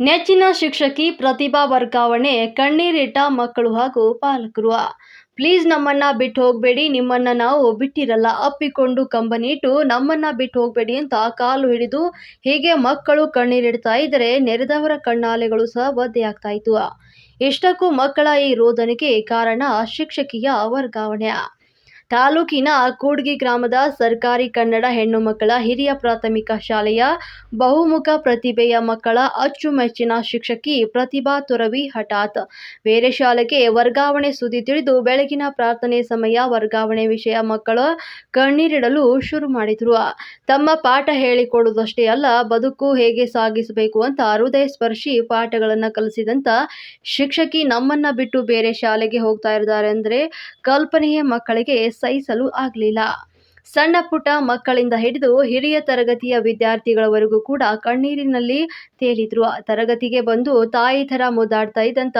ನೆಚ್ಚಿನ ಶಿಕ್ಷಕಿ ಪ್ರತಿಭಾ ವರ್ಗಾವಣೆ, ಕಣ್ಣೀರಿಟ್ಟ ಮಕ್ಕಳು ಹಾಗೂ ಪಾಲಕರು. ಪ್ಲೀಸ್ ನಮ್ಮನ್ನ ಬಿಟ್ಟು ಹೋಗಬೇಡಿ, ನಿಮ್ಮನ್ನ ನಾವು ಬಿಟ್ಟಿರಲ್ಲ. ಅಪ್ಪಿಕೊಂಡು ಕಂಬನಿಟ್ಟು ನಮ್ಮನ್ನ ಬಿಟ್ಟು ಹೋಗಬೇಡಿ ಅಂತ ಕಾಲು ಹಿಡಿದು ಹೀಗೆ ಮಕ್ಕಳು ಕಣ್ಣೀರಿಡ್ತಾ ಇದ್ದರೆ ನೆರೆದವರ ಕಣ್ಣಾಲೆಗಳು ಸಹ ಒದ್ದೆಯಾಗ್ತಾ ಇತ್ತು. ಇಷ್ಟಕ್ಕೂ ಮಕ್ಕಳ ಈ ರೋದನೆಗೆ ಕಾರಣ ಶಿಕ್ಷಕಿಯ ವರ್ಗಾವಣೆ. ತಾಲೂಕಿನ ಕೂಡ್ಗಿ ಗ್ರಾಮದ ಸರ್ಕಾರಿ ಕನ್ನಡ ಹೆಣ್ಣು ಮಕ್ಕಳ ಹಿರಿಯ ಪ್ರಾಥಮಿಕ ಶಾಲೆಯ ಬಹುಮುಖ ಪ್ರತಿಭೆಯ ಮಕ್ಕಳ ಅಚ್ಚುಮೆಚ್ಚಿನ ಶಿಕ್ಷಕಿ ಪ್ರತಿಭಾ ತುರವಿ ಹಠಾತ್. ಬೇರೆ ಶಾಲೆಗೆ ವರ್ಗಾವಣೆ ಸುದ್ದಿ ತಿಳಿದು ಬೆಳಗಿನ ಪ್ರಾರ್ಥನೆ ಸಮಯ ವರ್ಗಾವಣೆ ವಿಷಯ ಮಕ್ಕಳ ಕಣ್ಣೀರಿಡಲು ಶುರು ಮಾಡಿದ್ರು. ತಮ್ಮ ಪಾಠ ಹೇಳಿಕೊಡುವುದಷ್ಟೇ ಅಲ್ಲ, ಬದುಕು ಹೇಗೆ ಸಾಗಿಸಬೇಕು ಅಂತ ಹೃದಯ ಸ್ಪರ್ಶಿ ಪಾಠಗಳನ್ನು ಕಲಿಸಿದಂತ ಶಿಕ್ಷಕಿ ನಮ್ಮನ್ನ ಬಿಟ್ಟು ಬೇರೆ ಶಾಲೆಗೆ ಹೋಗ್ತಾ ಇದ್ದಾರೆ ಅಂದ್ರೆ ಕಲ್ಪನೆಯ ಮಕ್ಕಳಿಗೆ ಸಹಿಸಲು ಆಗಲಿಲ್ಲ. ಸಣ್ಣ ಪುಟ್ಟ ಮಕ್ಕಳಿಂದ ಹಿಡಿದು ಹಿರಿಯ ತರಗತಿಯ ವಿದ್ಯಾರ್ಥಿಗಳವರೆಗೂ ಕೂಡ ಕಣ್ಣೀರಿನಲ್ಲಿ ತೇಲಿದ್ರು. ತರಗತಿಗೆ ಬಂದು ತಾಯಿ ಥರ ಮುದ್ದಾಡ್ತಾ ಇದ್ದಂತ,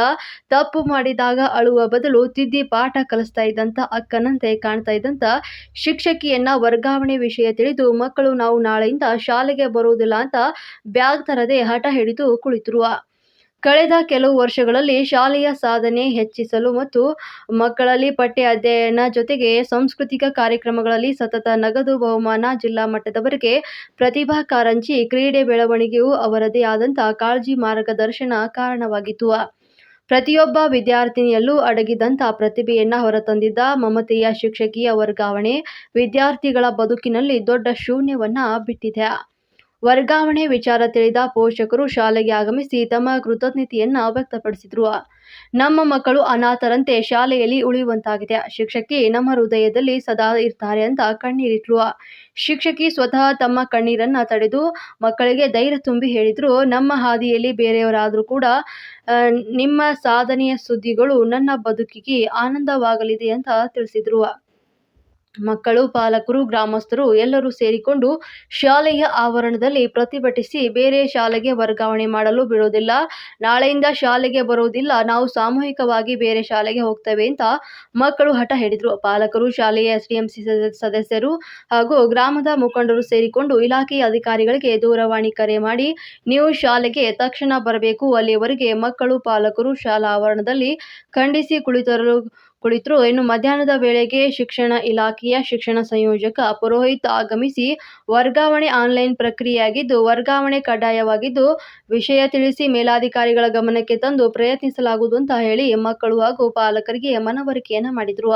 ತಪ್ಪು ಮಾಡಿದಾಗ ಅಳುವ ಬದಲು ತಿದ್ದಿ ಪಾಠ ಕಲಿಸ್ತಾ ಇದ್ದಂತ, ಅಕ್ಕನಂತೆ ಕಾಣ್ತಾ ಇದ್ದಂತ ಶಿಕ್ಷಕಿಯನ್ನ ವರ್ಗಾವಣೆ ವಿಷಯ ತಿಳಿದು, ಮಕ್ಕಳು ನಾವು ನಾಳೆಯಿಂದ ಶಾಲೆಗೆ ಬರುವುದಿಲ್ಲ ಅಂತ ಬ್ಯಾಗ್ ತರದೆ ಹಠ ಹಿಡಿದು ಕುಳಿತರು. ಕಳೆದ ಕೆಲವು ವರ್ಷಗಳಲ್ಲಿ ಶಾಲೆಯ ಸಾಧನೆ ಹೆಚ್ಚಿಸಲು ಮತ್ತು ಮಕ್ಕಳಲ್ಲಿ ಪಠ್ಯ ಅಧ್ಯಯನ ಜೊತೆಗೆ ಸಾಂಸ್ಕೃತಿಕ ಕಾರ್ಯಕ್ರಮಗಳಲ್ಲಿ ಸತತ ನಗದು ಬಹುಮಾನ ಜಿಲ್ಲಾ ಮಟ್ಟದವರೆಗೆ ಪ್ರತಿಭಾ ಕಾರಂಜಿ ಕ್ರೀಡೆ ಬೆಳವಣಿಗೆಯೂ ಅವರದೇ ಆದಂಥ ಕಾಳಜಿ ಮಾರ್ಗದರ್ಶನ ಕಾರಣವಾಗಿತ್ತು. ಪ್ರತಿಯೊಬ್ಬ ವಿದ್ಯಾರ್ಥಿನಿಯಲ್ಲೂ ಅಡಗಿದಂಥ ಪ್ರತಿಭೆಯನ್ನ ಹೊರತಂದಿದ್ದ ಮಮತೆಯ ಶಿಕ್ಷಕಿಯ ವರ್ಗಾವಣೆ ವಿದ್ಯಾರ್ಥಿಗಳ ಬದುಕಿನಲ್ಲಿ ದೊಡ್ಡ ಶೂನ್ಯವನ್ನ ಬಿಟ್ಟಿದೆ. ವರ್ಗಾವಣೆ ವಿಚಾರ ತಿಳಿದ ಪೋಷಕರು ಶಾಲೆಗೆ ಆಗಮಿಸಿ ತಮ್ಮ ಕೃತಜ್ಞತೆಯನ್ನ ವ್ಯಕ್ತಪಡಿಸಿದ್ರು. ನಮ್ಮ ಮಕ್ಕಳು ಅನಾಥರಂತೆ ಶಾಲೆಯಲ್ಲಿ ಉಳಿಯುವಂತಾಗಿದೆ. ಶಿಕ್ಷಕಿ ನಮ್ಮ ಹೃದಯದಲ್ಲಿ ಸದಾ ಇರ್ತಾರೆ ಅಂತ ಕಣ್ಣೀರಿಟ್ರು. ಶಿಕ್ಷಕಿ ಸ್ವತಃ ತಮ್ಮ ಕಣ್ಣೀರನ್ನ ತಡೆದು ಮಕ್ಕಳಿಗೆ ಧೈರ್ಯ ತುಂಬಿ ಹೇಳಿದ್ರು. ನಮ್ಮ ಹಾದಿಯಲ್ಲಿ ಬೇರೆಯವರಾದರೂ ಕೂಡ ನಿಮ್ಮ ಸಾಧನೆಯ ಸುದ್ದಿಗಳು ನನ್ನ ಬದುಕಿಗೆ ಆನಂದವಾಗಲಿದೆ ಅಂತ ತಿಳಿಸಿದ್ರು. ಮಕ್ಕಳು, ಪಾಲಕರು, ಗ್ರಾಮಸ್ಥರು ಎಲ್ಲರೂ ಸೇರಿಕೊಂಡು ಶಾಲೆಯ ಆವರಣದಲ್ಲಿ ಪ್ರತಿಭಟಿಸಿ ಬೇರೆ ಶಾಲೆಗೆ ವರ್ಗಾವಣೆ ಮಾಡಲು ಬಿಡೋದಿಲ್ಲ ನಾಳೆಯಿಂದ ಶಾಲೆಗೆ ಬರುವುದಿಲ್ಲ. ನಾವು ಸಾಮೂಹಿಕವಾಗಿ ಬೇರೆ ಶಾಲೆಗೆ ಹೋಗ್ತೇವೆ ಅಂತ ಮಕ್ಕಳು ಹಠ ಹಿಡಿದ್ರು ಪಾಲಕರು, ಶಾಲೆಯ ಎಸ್ಡಿಎಂಸಿ ಸದಸ್ಯರು ಹಾಗೂ ಗ್ರಾಮದ ಮುಖಂಡರು ಸೇರಿಕೊಂಡು ಇಲಾಖೆಯ ಅಧಿಕಾರಿಗಳಿಗೆ ದೂರವಾಣಿ ಕರೆ ಮಾಡಿ, ನೀವು ಶಾಲೆಗೆ ತಕ್ಷಣ ಬರಬೇಕು. ಅಲ್ಲಿಯವರೆಗೆ ಮಕ್ಕಳು, ಪಾಲಕರು ಶಾಲಾ ಆವರಣದಲ್ಲಿ ಖಂಡಿಸಿ ಕುಳಿತರು ಕುಳಿತರು. ಇನ್ನು ಮಧ್ಯಾಹ್ನದ ವೇಳೆಗೆ ಶಿಕ್ಷಣ ಇಲಾಖೆಯ ಶಿಕ್ಷಣ ಸಂಯೋಜಕ ಪುರೋಹಿತ್ ಆಗಮಿಸಿ ವರ್ಗಾವಣೆ ಆನ್ಲೈನ್ ಪ್ರಕ್ರಿಯೆಯಾಗಿದ್ದು, ವರ್ಗಾವಣೆ ಕಡ್ಡಾಯವಾಗಿದ್ದು ವಿಷಯ ತಿಳಿಸಿ ಮೇಲಾಧಿಕಾರಿಗಳ ಗಮನಕ್ಕೆ ತಂದು ಪ್ರಯತ್ನಿಸಲಾಗುವುದು ಅಂತ ಹೇಳಿ ಮಕ್ಕಳು ಹಾಗೂ ಪಾಲಕರಿಗೆ ಮನವರಿಕೆಯನ್ನ ಮಾಡಿದ್ರು.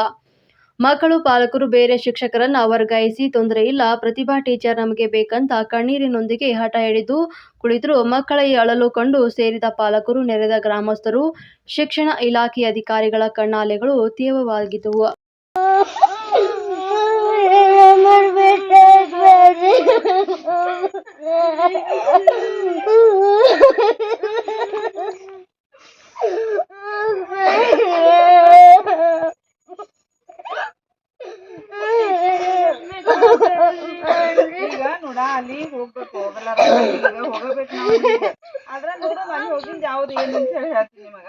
ಮಕ್ಕಳು ಪಾಲಕರು ಬೇರೆ ಶಿಕ್ಷಕರನ್ನ ವರ್ಗಾಯಿಸಿ ತೊಂದರೆ ಇಲ್ಲ ಪ್ರತಿಭಾ ಟೀಚರ್ ನಮಗೆ ಬೇಕಂತ ಕಣ್ಣೀರಿನೊಂದಿಗೆ ಹಠ ಹಿಡಿದು ಕುಳಿತರು ಮಕ್ಕಳ ಈ ಅಳಲು ಕಂಡು ಸೇರಿದ ಪಾಲಕರು ನೆರೆದ ಗ್ರಾಮಸ್ಥರು ಶಿಕ್ಷಣ ಇಲಾಖೆ ಅಧಿಕಾರಿಗಳ ಕಣ್ಣಾಲೆಗಳು ತೀವ್ರವಾಗಿದ್ದವು ಹೋಗ್ಬೇಕು ಹೋಗಬೇಕು. ಆದ್ರ ನೋಡು ಹೋಗಿಂದ ಯಾವ್ದು ಏನು ಅಂತ ಹೇಳಿ ಹೇಳ್ತೀನಿ ನಿಮಗ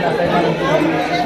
なさいませ。